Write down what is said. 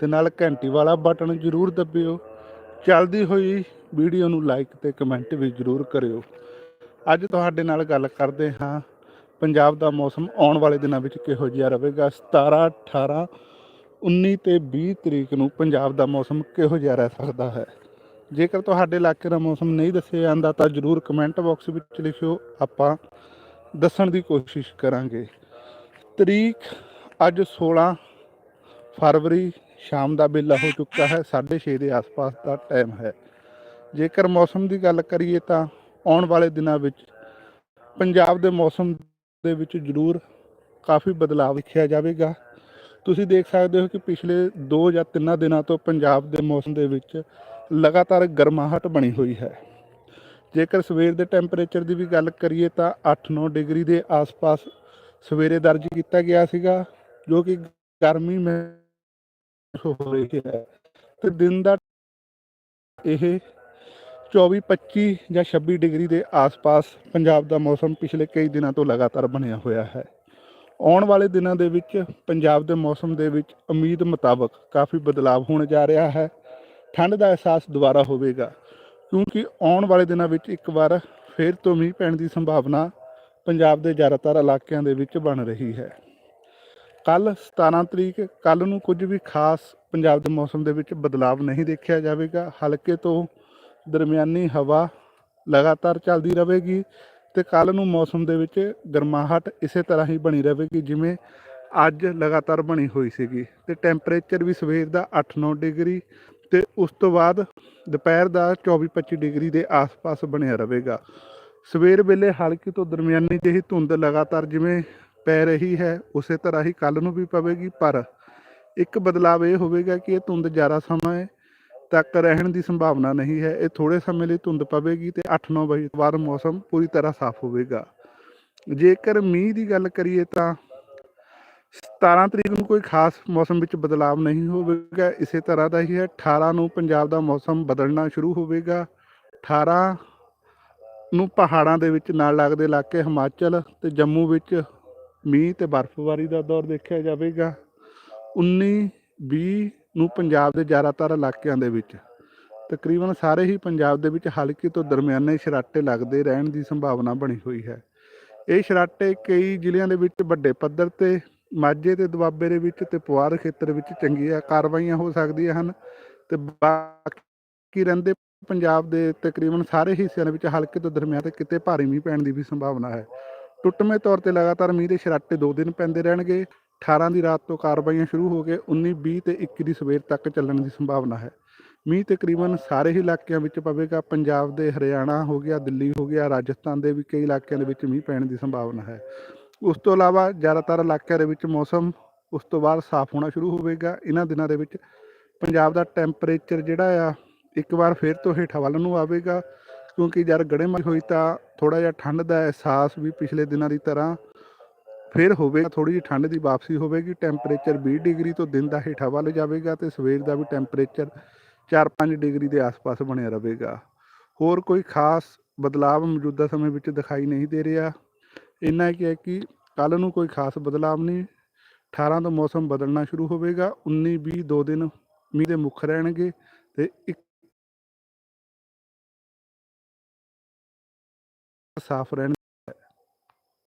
ਤੇ ਨਾਲ ਘੰਟੀ ਵਾਲਾ ਬਟਨ ਜ਼ਰੂਰ ਦਬਿਓ। ਚੱਲਦੀ ਹੋਈ ਵੀਡੀਓ ਨੂੰ ਲਾਈਕ ਤੇ ਕਮੈਂਟ ਵੀ ਜ਼ਰੂਰ ਕਰਿਓ। ਅੱਜ ਤੁਹਾਡੇ ਨਾਲ ਗੱਲ ਕਰਦੇ ਹਾਂ। ਪੰਜਾਬ ਦਾ ਮੌਸਮ ਆਉਣ ਵਾਲੇ ਦਿਨਾਂ ਵਿੱਚ ਕਿਹੋ ਜਿਹਾ ਰਹੇਗਾ? 17 18 19 ਤੇ 20 ਤਰੀਕ ਨੂੰ ਪੰਜਾਬ ਦਾ ਮੌਸਮ ਕਿਹੋ ਜਿਹਾ ਰਹਿ ਸਕਦਾ ਹੈ? ਜੇਕਰ ਤੁਹਾਡੇ ਇਲਾਕੇ ਦਾ ਮੌਸਮ ਨਹੀਂ ਦੱਸਿਆ ਜਾਂਦਾ ਤਾਂ ਜਰੂਰ ਕਮੈਂਟ ਬਾਕਸ ਵਿੱਚ ਲਿਖਿਓ। ਆਪਾਂ ਦੱਸਣ ਦੀ ਕੋਸ਼ਿਸ਼ ਕਰਾਂਗੇ। ਤਰੀਕ ਅੱਜ 16 ਫਰਵਰੀ ਸ਼ਾਮ ਦਾ ਵੇਲਾ ਹੋ ਚੁੱਕਾ ਹੈ 6:30 ਦੇ ਆਸ-ਪਾਸ ਦਾ ਟਾਈਮ ਹੈ। ਜੇਕਰ ਮੌਸਮ ਦੀ ਗੱਲ ਕਰੀਏ ਤਾਂ ਆਉਣ ਵਾਲੇ ਦਿਨਾਂ ਵਿੱਚ ਪੰਜਾਬ ਦੇ ਮੌਸਮ ਦੇ ਵਿੱਚ ਜ਼ਰੂਰ ਕਾਫੀ ਬਦਲਾਅ ਦੇਖਿਆ ਜਾਵੇਗਾ। ਤੁਸੀਂ ਦੇਖ ਸਕਦੇ ਹੋ ਕਿ ਪਿਛਲੇ 2 ਜਾਂ 3 ਦਿਨਾਂ ਤੋਂ ਪੰਜਾਬ ਦੇ ਮੌਸਮ ਦੇ ਵਿੱਚ ਲਗਾਤਾਰ ਗਰਮਾਹਟ ਬਣੀ ਹੋਈ ਹੈ। ਜੇਕਰ ਸਵੇਰ ਦੇ ਟੈਂਪਰੇਚਰ ਦੀ ਵੀ ਗੱਲ ਕਰੀਏ ਤਾਂ 8-9 ਡਿਗਰੀ ਦੇ ਆਸ-ਪਾਸ ਸਵੇਰੇ ਦਰਜ ਕੀਤਾ ਗਿਆ ਸੀਗਾ, ਜੋ ਕਿ ਗਰਮੀ ਮੈਂ ਹੋ ਰਹੀ ਹੈ। ਤੇ ਦਿਨ ਦਾ ਇਹ 24 25 ਜਾਂ 26 ਡਿਗਰੀ ਦੇ ਆਸ-ਪਾਸ ਪੰਜਾਬ ਦਾ ਮੌਸਮ ਪਿਛਲੇ ਕਈ ਦਿਨਾਂ ਤੋਂ ਲਗਾਤਾਰ ਬਣਿਆ ਹੋਇਆ ਹੈ। ਆਉਣ ਵਾਲੇ ਦਿਨਾਂ ਦੇ ਵਿੱਚ ਪੰਜਾਬ ਦੇ ਮੌਸਮ ਦੇ ਵਿੱਚ ਉਮੀਦ ਮੁਤਾਬਕ ਕਾਫੀ ਬਦਲਾਅ ਹੋਣ ਜਾ ਰਿਹਾ ਹੈ। ਠੰਡ ਦਾ ਅਹਿਸਾਸ ਦੁਬਾਰਾ ਹੋਵੇਗਾ, ਕਿਉਂਕਿ ਆਉਣ ਵਾਲੇ ਦਿਨਾਂ ਵਿੱਚ ਇੱਕ ਵਾਰ ਫੇਰ ਤੋਂ ਮੀਂਹ ਪੈਣ ਦੀ ਸੰਭਾਵਨਾ ਪੰਜਾਬ ਦੇ ਜ਼ਿਆਦਾਤਰ ਇਲਾਕਿਆਂ ਦੇ ਵਿੱਚ ਬਣ ਰਹੀ ਹੈ। ਕੱਲ 17 ਤਰੀਕ ਕੱਲ ਨੂੰ ਕੁਝ ਵੀ ਖਾਸ ਪੰਜਾਬ ਦੇ ਮੌਸਮ ਦੇ ਵਿੱਚ ਬਦਲਾਅ ਨਹੀਂ ਦੇਖਿਆ ਜਾਵੇਗਾ। ਹਲਕੇ ਤੋਂ ਦਰਮਿਆਨੀ ਹਵਾ ਲਗਾਤਾਰ ਚੱਲਦੀ ਰਹੇਗੀ ਤੇ ਕੱਲ ਨੂੰ ਮੌਸਮ ਦੇ ਵਿੱਚ ਗਰਮਾਹਟ ਇਸੇ ਤਰ੍ਹਾਂ ਹੀ ਬਣੀ ਰਹੇਗੀ ਜਿਵੇਂ ਅੱਜ ਲਗਾਤਾਰ ਬਣੀ ਹੋਈ ਸੀਗੀ। ਤੇ ਟੈਂਪਰੇਚਰ ਵੀ ਸਵੇਰ ਦਾ 8-9 ਡਿਗਰੀ ਤੇ ਉਸ ਤੋਂ ਬਾਅਦ ਦੁਪਹਿਰ ਦਾ 24-25 ਡਿਗਰੀ ਦੇ ਆਸ-ਪਾਸ ਬਣਿਆ ਰਹੇਗਾ। ਸਵੇਰ ਵੇਲੇ ਹਲਕੀ ਤੋਂ ਦਰਮਿਆਨੀ ਜਿਹੀ ਧੁੰਦ ਲਗਾਤਾਰ ਜਿਵੇਂ ਪੈ ਰਹੀ ਹੈ, ਉਸੇ ਤਰ੍ਹਾਂ ਹੀ ਕੱਲ ਨੂੰ ਵੀ ਪਵੇਗੀ, ਪਰ ਇੱਕ ਬਦਲਾਅ ਇਹ ਹੋਵੇਗਾ ਕਿ ਇਹ ਧੁੰਦ ਜ਼ਿਆਦਾ ਸਮਾਂ ਤੱਕ ਰਹਿਣ ਦੀ ਸੰਭਾਵਨਾ ਨਹੀਂ ਹੈ। ਇਹ ਥੋੜੇ ਸਮੇਂ ਲਈ ਧੁੰਦ ਪਵੇਗੀ ਤੇ 8-9 ਵਜੇ ਤੋਂ ਬਾਅਦ ਮੌਸਮ ਪੂਰੀ ਤਰ੍ਹਾਂ ਸਾਫ਼ ਹੋਵੇਗਾ। ਜੇਕਰ ਮੀਂਹ ਦੀ ਗੱਲ ਕਰੀਏ ਤਾਂ 17 ਤਰੀਕ ਨੂੰ ਕੋਈ ਖਾਸ ਮੌਸਮ ਵਿੱਚ ਬਦਲਾਅ ਨਹੀਂ ਹੋਵੇਗਾ। ਇਸੇ ਤਰ੍ਹਾਂ ਦਾ ਹੀ ਹੈ 18 ਨੂੰ ਪੰਜਾਬ ਦਾ ਮੌਸਮ ਬਦਲਣਾ ਸ਼ੁਰੂ ਹੋਵੇਗਾ। 18 ਨੂੰ ਪਹਾੜਾਂ ਦੇ ਵਿੱਚ ਨਾਲ ਲੱਗਦੇ ਇਲਾਕੇ ਹਿਮਾਚਲ ਤੇ ਜੰਮੂ ਵਿੱਚ ਮੀਂਹ ਤੇ ਬਰਫ਼ਬਾਰੀ ਦਾ ਦੌਰ ਦੇਖਿਆ ਜਾਵੇਗਾ। 19 20 ਨੂੰ ਪੰਜਾਬ ਦੇ ਜ਼ਿਆਦਾਤਰ ਇਲਾਕਿਆਂ ਦੇ ਵਿੱਚ, ਤਕਰੀਬਨ ਸਾਰੇ ਹੀ ਪੰਜਾਬ ਦੇ ਵਿੱਚ ਹਲਕੀ ਤੋਂ ਦਰਮਿਆਨੇ ਸ਼ਰਾਟੇ ਲੱਗਦੇ ਰਹਿਣ ਦੀ ਸੰਭਾਵਨਾ ਬਣੀ ਹੋਈ ਹੈ। ਇਹ ਸ਼ਰਾਟੇ ਕਈ ਜ਼ਿਲ੍ਹਿਆਂ ਦੇ ਵਿੱਚ ਵੱਡੇ ਪੱਧਰ ਤੇ, ਮਾਝੇ ਤੇ ਦੁਆਬੇ ਦੇ ਵਿੱਚ ਤੇ ਪੁਆਰ ਖੇਤਰ ਵਿੱਚ ਚੰਗੀਆਂ ਕਾਰਵਾਈਆਂ ਹੋ ਸਕਦੀਆਂ ਹਨ ਤੇ ਬਾਕੀ ਰਹਿੰਦੇ ਪੰਜਾਬ ਦੇ ਤਕਰੀਬਨ ਸਾਰੇ ਹਿੱਸਿਆਂ ਦੇ ਵਿੱਚ ਹਲਕੇ ਤੋਂ ਦਰਮਿਆਨ ਤੇ ਕਿਤੇ ਭਾਰੀ ਮੀਂਹ ਪੈਣ ਦੀ ਵੀ ਸੰਭਾਵਨਾ ਹੈ। ਟੁੱਟਵੇਂ ਤੌਰ ਤੇ ਲਗਾਤਾਰ ਮੀਂਹ ਦੇ ਸ਼ਰਾਟੇ 2 ਦਿਨ ਪੈਂਦੇ ਰਹਿਣਗੇ। 18 ਦੀ ਰਾਤ ਤੋਂ ਕਾਰਵਾਈਆਂ ਸ਼ੁਰੂ ਹੋ ਕੇ 19 20 ਤੇ 21 ਦੀ ਸਵੇਰ ਤੱਕ ਚੱਲਣ ਦੀ ਸੰਭਾਵਨਾ ਹੈ। ਮੀਂਹ ਤਕਰੀਬਨ ਸਾਰੇ ਹੀ ਇਲਾਕਿਆਂ ਵਿੱਚ ਪਵੇਗਾ। ਪੰਜਾਬ ਦੇ ਹਰਿਆਣਾ ਹੋ ਗਿਆ, ਦਿੱਲੀ ਹੋ ਗਿਆ, ਰਾਜਸਥਾਨ ਦੇ ਵੀ ਕਈ ਇਲਾਕਿਆਂ ਦੇ ਵਿੱਚ ਮੀਂਹ ਪੈਣ ਦੀ ਸੰਭਾਵਨਾ ਹੈ। ਉਸ ਤੋਂ ਇਲਾਵਾ ਜ਼ਿਆਦਾਤਰ ਇਲਾਕਿਆਂ ਦੇ ਵਿੱਚ ਮੌਸਮ ਉਸ ਤੋਂ ਬਾਅਦ ਸਾਫ਼ ਹੋਣਾ ਸ਼ੁਰੂ ਹੋਵੇਗਾ। ਇਹਨਾਂ ਦਿਨਾਂ ਦੇ ਵਿੱਚ ਪੰਜਾਬ ਦਾ ਟੈਂਪਰੇਚਰ ਜਿਹੜਾ ਆ, ਇੱਕ ਵਾਰ ਫਿਰ ਤੋਂ ਹੇਠਾਂ ਵੱਲ ਨੂੰ ਆਵੇਗਾ। ਕਿਉਂਕਿ ਜਦ ਗੜੇਮਾਰੀ ਹੋਈ ਤਾਂ ਥੋੜਾ ਜਿਹਾ ਠੰਡ ਦਾ ਅਹਿਸਾਸ ਵੀ ਪਿਛਲੇ ਦਿਨਾਂ ਦੀ ਤਰ੍ਹਾਂ ਫਿਰ ਹੋਵੇ ਥੋੜੀ ਜਿਹੀ ਠੰਡ ਦੀ ਵਾਪਸੀ ਹੋਵੇਗੀ ਟੈਂਪਰੇਚਰ 20 ਡਿਗਰੀ ਤੋਂ ਦਿਨ ਦਾ ਹੇਠਾਂ ਵੱਲ ਜਾਵੇਗਾ ਤੇ ਸਵੇਰ ਦਾ ਵੀ ਟੈਂਪਰੇਚਰ 4-5 ਡਿਗਰੀ ਦੇ ਆਸ-ਪਾਸ ਬਣਿਆ ਰਹੇਗਾ। ਹੋਰ ਕੋਈ ਖਾਸ ਬਦਲਾਅ ਮੌਜੂਦਾ ਸਮੇਂ ਵਿੱਚ ਦਿਖਾਈ ਨਹੀਂ ਦੇ ਰਿਹਾ। ਇੰਨਾ ਕੀ ਹੈ ਕਿ ਕੱਲ ਨੂੰ ਕੋਈ ਖਾਸ ਬਦਲਾਅ ਨਹੀਂ 18 ਤੋਂ ਮੌਸਮ ਬਦਲਣਾ ਸ਼ੁਰੂ ਹੋਵੇਗਾ 19 20 ਦੋ ਦਿਨ ਮੀਂਹ ਦੇ ਮੁੱਖ ਰਹਿਣਗੇ ਤੇ ਇੱਕ ਸਾਫ਼ ਰਹਿਣ